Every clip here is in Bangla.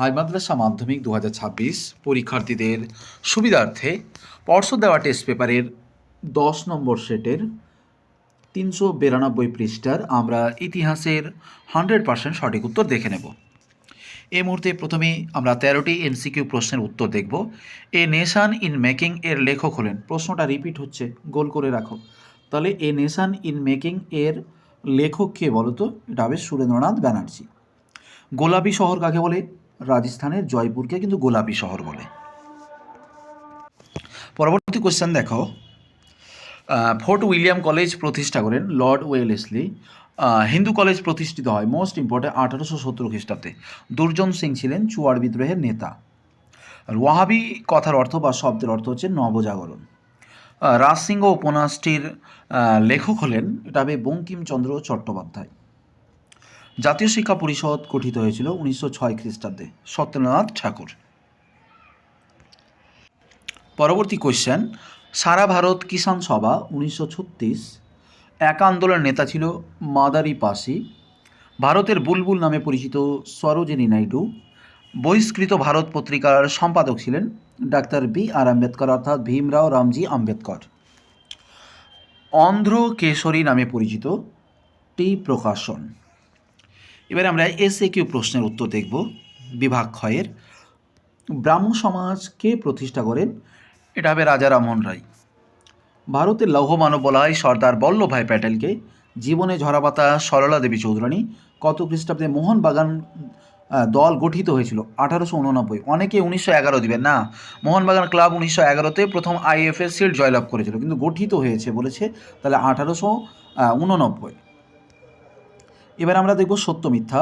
হাই মাদ্রাসা মাধ্যমিক দু হাজার ছাব্বিশ পরীক্ষার্থীদের সুবিধার্থে পর্ষদ দেওয়া টেস্ট পেপারের দশ নম্বর সেটের তিনশো বিরানব্বই পৃষ্ঠার আমরা ইতিহাসের হান্ড্রেড পার্সেন্ট সঠিক উত্তর দেখে নেব। এই মুহূর্তে প্রথমে আমরা তেরোটি এমসিকিউ প্রশ্নের উত্তর দেখব। এ নেশান ইন মেকিং এর লেখক হলেন। প্রশ্নটা রিপিট হচ্ছে, গোল করে রাখো। তাহলে এ নেশান ইন মেকিং এর লেখক কে বলো তো এটা হবে সুরেন্দ্রনাথ ব্যানার্জি। গোলাপি শহর কাকে বলে? রাজস্থানের জয়পুরকে কিন্তু গোলাপি শহর বলে। পরবর্তী কোশ্চেন দেখো ফোর্ট উইলিয়াম কলেজ প্রতিষ্ঠা করেন লর্ড ওয়েলেসলি। হিন্দু কলেজ প্রতিষ্ঠিত হয় মোস্ট ইম্পর্টেন্ট আঠারোশো সত্তর খ্রিস্টাব্দে। দুর্জন সিং ছিলেন চুয়ার বিদ্রোহের নেতা। ওয়াহাবি কথার অর্থ বা শব্দের অর্থ হচ্ছে নবজাগরণ। আহ, রাজসিংহ উপন্যাসটির লেখক হলেন এটা হবে বঙ্কিমচন্দ্র চট্টোপাধ্যায়। জাতীয় শিক্ষা পরিষদ গঠিত হয়েছিল উনিশশো ছয় খ্রিস্টাব্দে। সত্যেন্দ্রনাথ ঠাকুর। পরবর্তী কোশ্চেন সারা ভারত কিষাণ সভা উনিশশো ছত্রিশ। এক আন্দোলনের নেতা ছিল মাদারি পাসি ভারতের বুলবুল নামে পরিচিত সরোজিনী নাইডু। বহিষ্কৃত ভারত পত্রিকার সম্পাদক ছিলেন ডাক্তার বি আর আম্বেদকর, অর্থাৎ ভীমরাও রামজি আম্বেদকর। অন্ধ্র কেশরী নামে পরিচিত টি প্রকাশন। এবারে আমরা এসএ কিউ প্রশ্নের উত্তর দেখব। বিভাগ ক্ষয়ের। ব্রাহ্ম সমাজ কে প্রতিষ্ঠা করেন, এটা হবে রাজা রামমোহন রায়। ভারতের লৌহ মানব বলা হয় সর্দার বল্লভভাই প্যাটেলকে জীবনে ঝরাপাতা সরলা দেবী চৌধুরানী কত খ্রিস্টাব্দে মোহনবাগান দল গঠিত হয়েছিল? আঠারোশো উননব্বই। অনেকে উনিশশো এগারো দিবেন। না মোহনবাগান ক্লাব উনিশশো এগারোতে প্রথম আইএফএ শিল্ড জয়লাভ করেছিল, কিন্তু গঠিত হয়েছে বলেছে তাহলে আঠারোশো উননব্বই। এবার আমরা দেখব সত্য মিথ্যা।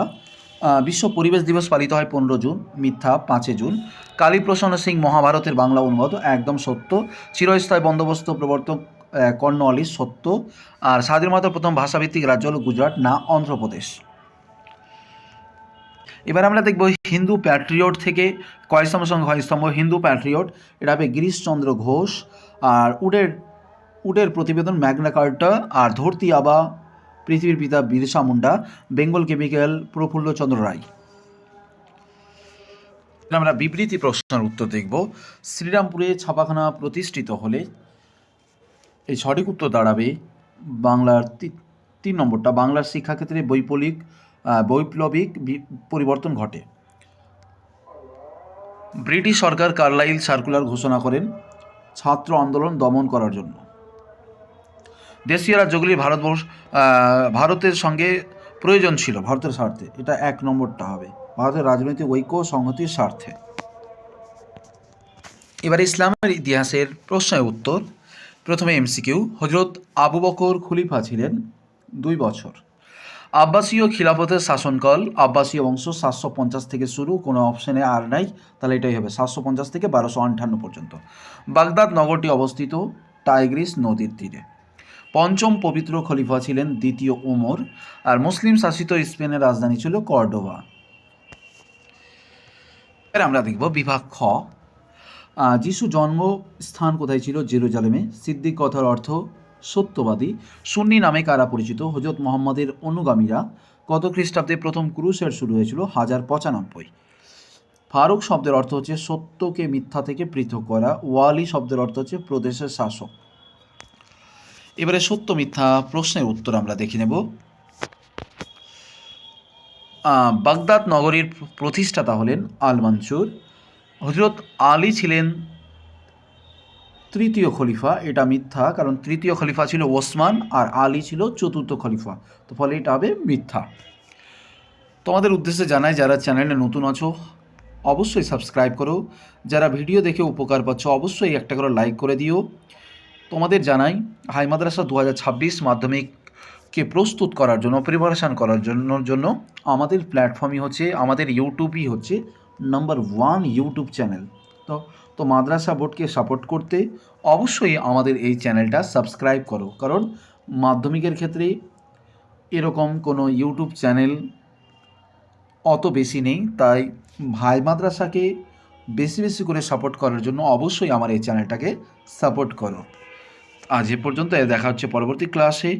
বিশ্ব পরিবেশ দিবস পালিত হয় পনেরো জুন মিথ্যা পাঁচে জুন। কালীপ্রসন্ন সিং মহাভারতের বাংলা অনুবাদ একদম সত্য। চিরস্থায়ী বন্দোবস্ত প্রবর্তক আহ, কর্নওয়ালিস সত্য। আর স্বাধীনতার প্রথম ভাষাভিত্তিক রাজ্য হল গুজরাট না অন্ধ্রপ্রদেশ। এবার আমরা দেখব হিন্দু প্যাট্রিয়ট থেকে কয় স্তম্ভ সঙ্গে হয় স্তম্ভ হিন্দু প্যাট্রিয়ট। এটা হবে গিরিশচন্দ্র ঘোষ। আর উডের উডের প্রতিবেদন ম্যাগনা কার্টা। আর ধরতি আবা পৃথিবীর পিতা বিরসা মুন্ডা, বেঙ্গল কেমিক্যাল প্রফুল্লচন্দ্র রায়। আমরা বিবৃতি প্রশ্নের উত্তর দেখব। শ্রীরামপুরে ছাপাখানা প্রতিষ্ঠিত হলে এই সঠিক উত্তর দাঁড়াবে বাংলার তিন নম্বরটা। বাংলার শিক্ষাক্ষেত্রে বৈপ্লবিক বৈপ্লবিক পরিবর্তন ঘটে। ব্রিটিশ সরকার কার্লাইল সার্কুলার ঘোষণা করেন ছাত্র আন্দোলন দমন করার জন্য। দেশীয় রাজ্যগুলি ভারতবর্ষ ভারতের সঙ্গে প্রয়োজন ছিল, ভারতের স্বার্থে। এটা এক নম্বরটা হবে। ভারতের রাজনৈতিক ঐক্য সংহতির স্বার্থে। এবার ইসলামের ইতিহাসের প্রশ্নের উত্তর। প্রথমে এমসিকিউ। হজরত আবু বকর খলিফা ছিলেন দুই বছর। আব্বাসীয় খিলাফতের শাসনকাল, আব্বাসীয় বংশ সাতশো পঞ্চাশ থেকে শুরু, কোনো অপশনে আর নাই। তাহলে এটাই হবে, সাতশো পঞ্চাশ থেকে বারোশো আটান্ন পর্যন্ত। বাগদাদ নগরটি অবস্থিত টাইগ্রিস নদীর তীরে। পঞ্চম পবিত্র খলিফা ছিলেন দ্বিতীয় ওমর আর মুসলিম শাসিত স্পেনের রাজধানী ছিল কর্ডোভা। এবার আমরা দেখব বিভাগ খ। যিশু জন্মস্থান কোথায় ছিল? জেরুজালেমে। সিদ্দিক কথার অর্থ সত্যবাদী। সুন্নি নামে কারা পরিচিত? হজরত মোহাম্মদের অনুগামীরা। কত খ্রিস্টাব্দে প্রথম ক্রুসের শুরু হয়েছিল? হাজার পঁচানব্বই। ফারুক শব্দের অর্থ হচ্ছে সত্যকে মিথ্যা থেকে পৃথক করা। ওয়ালি শব্দের অর্থ হচ্ছে প্রদেশের শাসক। এবারে সত্য মিথ্যা প্রশ্নের উত্তর আমরা দেখে নেব। বাগদাদ নগরীর প্রতিষ্ঠাতা হলেন আল মানসুর। হজরত আলী ছিলেন তৃতীয় খলিফা, এটা মিথ্যা, কারণ তৃতীয় খলিফা ছিল ওসমান আর আলী ছিল চতুর্থ খলিফা। তো ফলে এটা হবে মিথ্যা। তোমাদের উদ্দেশ্যে জানাই, যারা চ্যানেলে নতুন আছো, অবশ্যই সাবস্ক্রাইব করো। যারা ভিডিও দেখে উপকার পাচ্ছ, অবশ্যই একটা করে লাইক করে দিও। তোমাদের জানাই, হাই মাদ্রাসা দু হাজার ছাব্বিশ মাধ্যমিককে প্রস্তুত করার জন্য প্রিপারেশান করার জন্য জন্য আমাদের প্ল্যাটফর্মই হচ্ছে, আমাদের ইউটিউবই হচ্ছে নাম্বার ওয়ান ইউটিউব চ্যানেল তো তো মাদ্রাসা বোর্ডকে সাপোর্ট করতে অবশ্যই আমাদের এই চ্যানেলটা সাবস্ক্রাইব করো। কারণ মাধ্যমিকের ক্ষেত্রে এরকম কোনো ইউটিউব চ্যানেল অত বেশি নেই। তাই ভাই মাদ্রাসাকে বেশি বেশি করে সাপোর্ট করার জন্য অবশ্যই আমার এই চ্যানেলটাকে সাপোর্ট করো। আজ এ পর্যন্ত। দেখা হচ্ছে পরবর্তী ক্লাসে